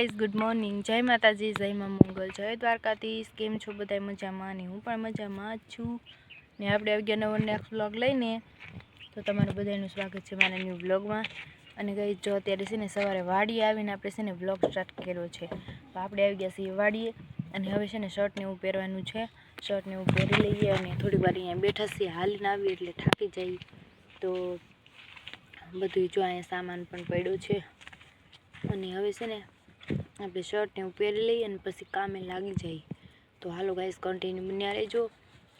Guys good morning જય માતાજી, જય મા મંગલ. જય દ્વારકાધીશ. કેમ છો બધા મજામાં? ને હું પણ મજામાં જ છું. ને આપણે આવી ગયા નવો નેક્સ્ટ વ્લોગ લઈને. તો તમારું બધાનું સ્વાગત છે મારા ન્યૂ વ્લોગમાં અને ગઈ જો અત્યારે છે ને સવારે વાડીએ આવીને આપણે છે ને વ્લોગ સ્ટાર્ટ કર્યો છે. તો આપણે આવી ગયા છીએ વાડીએ. અને હવે છે ને શર્ટને એવું પહેરવાનું છે. શર્ટને એવું પહેરી લઈએ અને થોડી વાર અહીંયા બેઠા છીએ. હાલીને આવીએ એટલે થાકી જઈએ. તો બધું જો અહીંયા સામાન પણ પડ્યો છે. અને હવે છે ને આપણે શર્ટ ને એવું પહેરી લઈએ અને પછી કામે લાગી જાય. તો હાલો ગાઈસ કન્ટિન્યુ બન્યા રહેજો,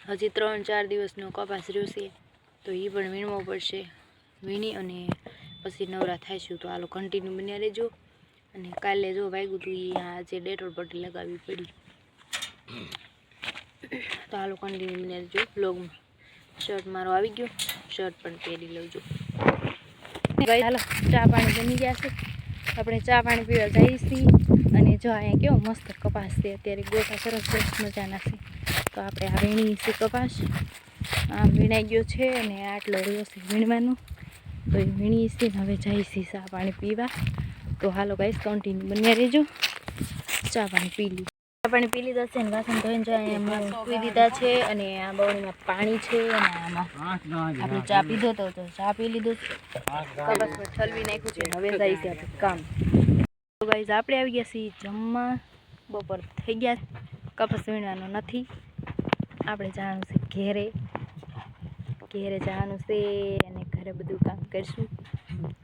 હજી ત્રણ ચાર દિવસનો કપાસ રહ્યો છે, તો એ પણ વીણવો પડશે. વીણી અને પછી નવરા થાયશું તો હાલો કન્ટિન્યુ બન્યા રહેજો. અને કાલે જો વાગ્યું હતું એ આજે ડેટોલ પટ્ટી લગાવવી પડી. તો હાલો કન્ટિન્યુ બન્યા રહેજો. બ્લોગમાં શર્ટ મારો આવી ગયો. શર્ટ પણ પહેરી લઉં ગઈ હાલો, ચા પાણી બની ગયા છે. આપણે ચા પાણી પીવા જઈએ અને જો અહીંયા કેવો મસ્ત કપાસ છે, અત્યારે ગોટા સરસ સરસ મજાના છે. તો આપણે આ વીણી કપાસ. આમ વીણાઈ ગયો છે અને આટલો રહ્યો છે વીણવાનો. તો એ છીએ ને હવે છીએ ચા પાણી પીવા. તો હાલો ગાઈસ કન્ટિન્યુ બન્યા રહેજો. ચા પાણી પી ચા પાણી પી લીધા છે ને વાસણ ધોઈને જાય એમાં મેં દીધા છે અને આ બવણીમાં પાણી છે અને આમાં આપણે ચા પીધો તો ચા પી લીધો છે. કપાસમાં ઠલવી નાખ્યું છે. હવે જાય છે કામ. તો ગાઈઝ આપણે આવી ગયા છીએ જમવા. બપોર થઈ ગયા. કપાસ વીણવાનો નથી. આપણે જવાનું છે ઘેરે. ઘેરે જવાનું છે અને ઘરે બધું કામ કરીશું.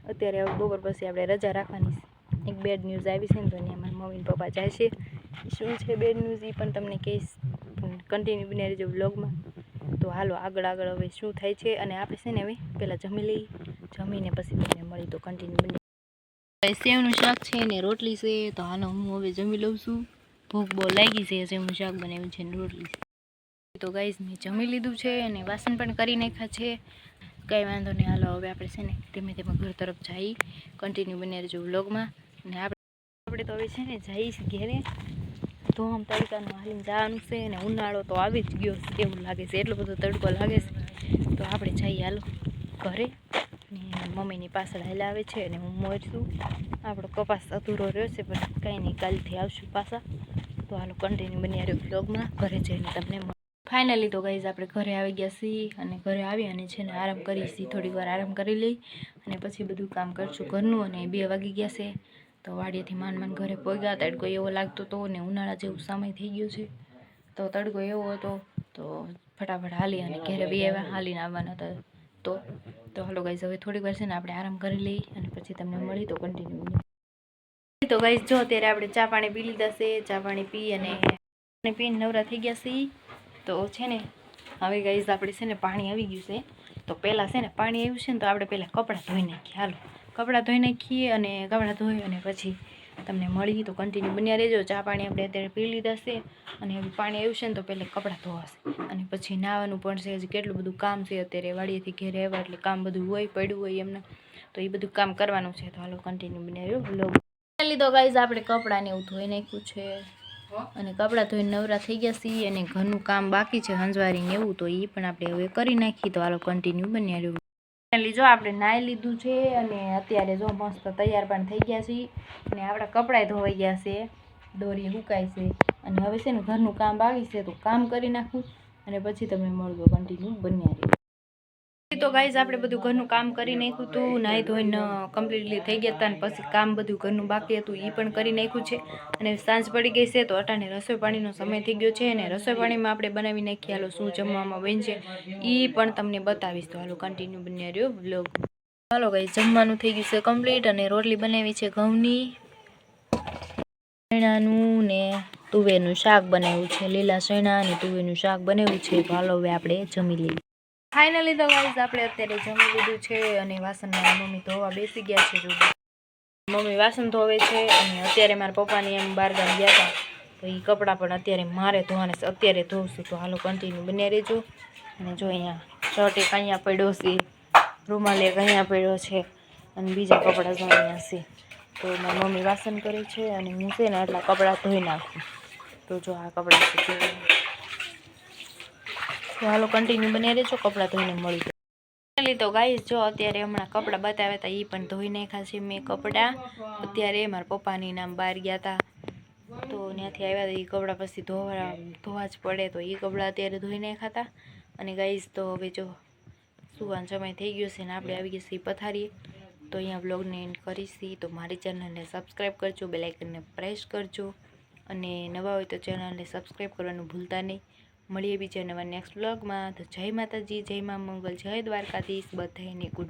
અત્યારે બપોર પછી આપણે રજા રાખવાની એક બેડ ન્યૂઝ આવી છે ને તો એમાં મમ્મી પપ્પા જાય છે. શું છે ન્યૂઝ એ પણ તમને કહીશ. કન્ટિન્યુ બની રહેજો બ્લોગમાં તો હાલો આગળ આગળ હવે શું થાય છે અને આપણે છે ને હવે પહેલાં જમી લઈ જમીને પછી તમને મળી તો કન્ટિન્યુ બની સેવનું શાક છે ને રોટલી છે, તો હાલો હું હવે જમી લઉં છું. ભૂખ બહુ લાગી છે, સેવનું શાક બનાવ્યું છે ને રોટલી છે. તો ગાઈઝ મેં જમી લીધું છે અને વાસણ પણ કરી નાખ્યા છે. કંઈ વાંધો નહીં, હાલો હવે આપણે છે ને ધીમે ધીમે ઘર તરફ જઈ. કન્ટિન્યુ બની રહેજો વ્લોગમાં અને આપણે આપણે તો હવે છે ને જઈશ ઘેરે. આમ તડકાનું હાલીને જવાનું છે અને ઉનાળો તો આવી જ ગયો છે એવું લાગે છે. એટલો બધો તડકો લાગે છે. તો આપણે જઈએ હાલો ઘરે ને મમ્મીની પાછળ હાલ આવે છે અને હું મોરશું આપણો કપાસ અધૂરો રહ્યો છે પણ કંઈ નહીં, કાલથી આવશું પાછા. તો હાલો કન્ટિન્યુ બની રહ્યો બ્લોગમાં ઘરે જઈને તમને ફાઇનલી તો ગાઈઝ આપણે ઘરે આવી ગયા છીએ અને ઘરે આવી અને છે ને આરામ કરી છીએ. થોડીક વાર આરામ કરી લઈ અને પછી બધું કામ કરશું. ઘરનું અને બે વાગી ગયા છે. તો વાડીએથી માન માન ઘરે પહોંચ્યા તડકો એવો લાગતો હતો ને ઉનાળા જેવું સમય થઈ ગયો છે. તો તડકો એવો હતો તો ફટાફટ હાલી અને ઘરે બે એવા હાલીને આવવાના હતા તો. તો હાલો ગાઈઝ હવે થોડીક વાર છે ને આપણે આરામ કરી લઈ અને પછી તમને મળી તો કન્ટિન્યુ તો ગાઈઝ જો અત્યારે આપણે ચા પાણી પી લીધા છે, ચા પાણી પી અને પીને નવરા થઈ ગયા છીએ. તો છે ને, હવે ગાઈઝ આપણે છે ને પાણી આવી ગયું છે. તો પહેલાં છે ને પાણી આવ્યું છે ને તો આપણે પહેલાં કપડાં ધોઈ નાખીએ. હાલો. કપડાં ધોઈ નાખીએ અને કપડાં ધોઈ અને પછી તમને મળી તો કન્ટિન્યુ બન્યા રહેજો. ચા પાણી આપણે અત્યારે પી લીધા છે અને પાણી આવ્યું છે ને તો પહેલાં કપડાં ધોવાશે. અને પછી નાહવાનું પણ છે. હજી કેટલું બધું કામ છે અત્યારે વાડીએથી ઘેરે આવ્યા એટલે કામ બધું હોય પડ્યું હોય એમને. તો એ બધું કામ કરવાનું છે. તો હાલો કન્ટિન્યુ બન્યા રહ્યો વ્લોગ લીધો ગાઈઝ આપણે કપડાને એવું ધોઈ નાખ્યું છે. અને કપડાં ધોઈને નવરા થઈ ગયા છીએ અને ઘરનું કામ બાકી છે. હંજવારીને એવું તો એ પણ આપણે હવે કરી નાખીએ. તો હાલો કન્ટિન્યુ બન્યા રહ્યું ફાઇનલી જો આપણે નાહી લીધું છે અને અત્યારે જો મસ્ત તૈયાર પણ થઈ ગયા છે અને આપણા કપડાં ધોવાઈ ગયા છે, દોરી સુકાય છે અને હવે છે ને ઘરનું કામ બાકી છે તો કામ કરી નાખું અને પછી તમે મળજો કન્ટિન્યુ બન્યા રહ્યો તો ગાઈઝ આપણે બધું ઘરનું કામ કરી નાખ્યું હતું નાહી ધોઈને કમ્પ્લીટલી થઈ ગયા હતા અને પછી કામ બધું ઘરનું બાકી હતું એ પણ કરી નાખ્યું છે. અને સાંજ પડી ગઈ છે તો અટાણે રસોઈ પાણીનો સમય થઈ ગયો છે અને રસોઈ પાણીમાં આપણે બનાવી નાખીએ, હાલો શું જમવામાં બનશે એ પણ તમને બતાવીશ. તો હાલો કન્ટિન્યુ બની રહ્યો બ્લોગ હાલો ગાઈઝ જમવાનું થઈ ગયું છે કમ્પ્લીટ અને રોટલી બનાવી છે ઘઉંની, શેણાનું ને તુવેરનું શાક બનાવ્યું છે, લીલા શેણા અને તુવેરનું શાક બનાવ્યું છે. તો હાલો હવે આપણે જમી લઈએ. ફાઇનલી તો ગાઈઝ આપણે અત્યારે જમી લીધું છે અને વાસણ મારી મમ્મી ધોવા બેસી ગયા છે જો. મમ્મી વાસણ ધોવે છે અને અત્યારે મારા પપ્પાની એમ બહાર ગામ ગયા હતા તો એ કપડાં પણ અત્યારે મારે ધોવાને અત્યારે ધોવશું તો હાલો કન્ટિન્યુ બને રહેજો. અને જો અહીંયા શર્ટ એક અહીંયા પડ્યો છે, રૂમાલ એક અહીંયા પડ્યો છે અને બીજા કપડાં જો અહીંયા છે. તો મારી મમ્મી વાસણ કરે છે અને હું છે ને આટલા કપડાં ધોઈ નાખું. તો જો આ કપડાં છે. તે હાલો કન્ટિન્યુ બની રહેજો, કપડાં ધોઈને મળી ફાઇનલી તો ગાઈસ જો અત્યારે હમણાં કપડાં બતાવ્યા હતા એ પણ ધોઈ નાખ્યા છે મેં કપડાં. અત્યારે મારા પપ્પાની નામ બહાર ગયા હતા તો ત્યાંથી આવ્યા હતા એ કપડાં પછી ધોવા ધોવા જ પડે, તો એ કપડાં અત્યારે ધોઈ નાખ્યા હતા અને ગાઈસ તો હવે જો સુવાનો સમય થઈ ગયો છે ને આપણે આવી ગયા છીએ પથારીએ. તો અહીંયા બ્લોગને એન્ડ કરીશી. તો મારી ચેનલને સબસ્ક્રાઈબ કરજો બેલાઇકનને પ્રેસ કરજો. અને નવા હોય તો ચેનલને સબસ્ક્રાઈબ કરવાનું ભૂલતા નહીં. મળીએ બીજા નવા નેક્સ્ટ બ્લોગમાં તો જય માતાજી, જય મા મંગલ, જય દ્વારકાધીશ. બધાને ગુડ